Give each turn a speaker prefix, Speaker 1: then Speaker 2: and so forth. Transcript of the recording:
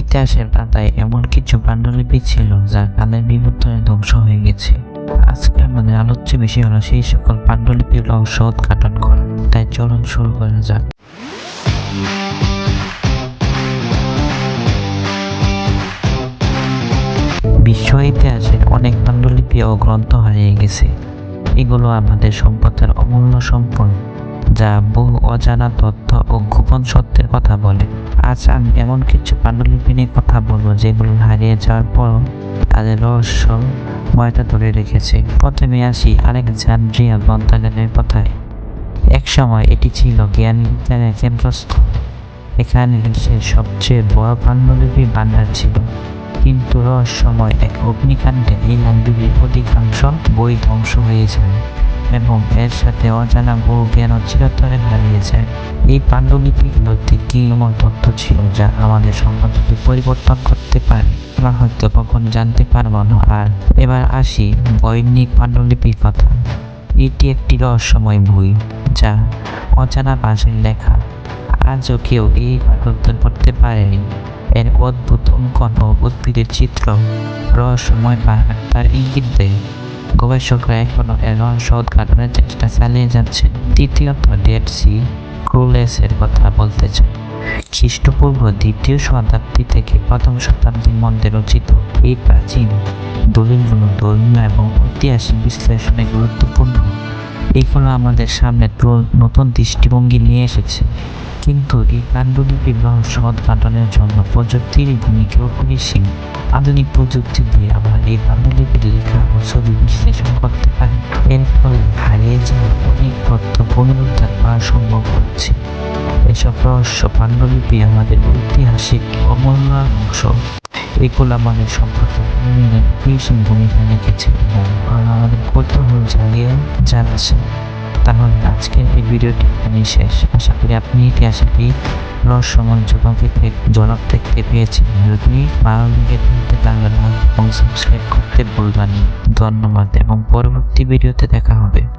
Speaker 1: ইতিহাসের পাতায় এমন কিছু পাণ্ডুলিপি ছিল যা কালের বিবর্তনে ধ্বংস হয়ে গেছে। আজকে আমাদের আলোচ্য বিষয় হলো সেই সকল পাণ্ডুলিপির রহস্য উদ্ঘাটন করা তাই চলুন শুরু করা যাক। বিশ্ব ইতিহাসে অনেক পাণ্ডুলিপি ও গ্রন্থ হারিয়ে গেছে। এগুলো আমাদের সম্পদের অমূল্য সম্পদ। যা বহু অজানা তথ্য ও গোপন সত্যের কথা বলে। আজ আমি এমন কিছু পাণ্ডুলিপি নিয়ে কথা বলব যেগুলো হারিয়ে যাওয়ার পরও তাদের রহস্য ময়টা ধরে রেখেছে। প্রথমে আসি আরেক আলেকজান্ড্রিয়া গ্রন্থাগারের কথায়। এক সময় এটি ছিল জ্ঞান বিজ্ঞানের কেন্দ্রস্থল এখানে বিশ্বের সবচেয়ে বড় পাণ্ডুলিপি ভাণ্ডার ছিল। কিন্তু রহস্যময় এক অগ্নিকাণ্ডে এই লাইব্রেরির অধিকাংশ বই ধ্বংস হয়ে যায়। এবং এর সাথে অজানা বহু জ্ঞান চিরতরে হারিয়ে যায়। এই পাণ্ডুলিপিগুলোতে কিলময় তথ্য ছিল যা আমাদের সমাজকে পরিবর্তন করতে পারে, আমরা হয়তো কখন জানতে পারব না। আর এবার আসি বৈনিক পাণ্ডুলিপির কথা। এটি একটি রহস্যময় বই যা অজানা ভাষায় লেখা। আজও কেউ এই উত্তর করতে পারেনি। এর অদ্ভুত অঙ্কন ও উদ্ভিদের চিত্র রহস্যময় পাহাড় তার ইঙ্গিত দেয়। গবেষকরা এখনও এর উদ্ঘাটনের চেষ্টা চালিয়ে যাচ্ছেন তৃতীয়ত ডেড সি ক্রুলেসের কথা বলতে চাই। খ্রিস্টপূর্ব দ্বিতীয় শতাব্দী থেকে প্রথম শতাব্দীর মধ্যে রচিত এই প্রাচীন দলিলগুলো ধর্মীয় এবং ঐতিহাসিক বিশ্লেষণে গুরুত্বপূর্ণ। এগুলো আমাদের সামনে নতুন দৃষ্টিভঙ্গি নিয়ে এসেছে। কিন্তু এই পাণ্ডুলিপি রহস্য উদ্ঘাটনের জন্য প্রযুক্তির ভূমিকা অপরিসীম আধুনিক প্রযুক্তি দিয়ে আমরা এই পাণ্ডুলিপির লেখা ও ছবি বিশ্লেষণ করতে পারি। এর ফলে হারিয়ে যাওয়া অনেক তথ্য পুনরুদ্ধার করা সম্ভব হচ্ছে। এসব রহস্য পাণ্ডুলিপি আমাদের ঐতিহাসিক অমূল্য অংশ। এগুলো আমাদের সম্পর্কে ভূমিকা রেখেছে আমাদের কৌতূহল জাগিয়ে জানাচ্ছে তাহলে আজকের এই ভিডিওটি এখানেই শেষ। আশা করি আপনি ইতিহাসটি রহস্যময় থেকে জনক দেখতে পেয়েছেন। যদি ভালো লেগে থাকতে তাহলে এবং সাবস্ক্রাইব করতে ভুলবেন ধন্যবাদ, এবং পরবর্তী ভিডিওতে দেখা হবে।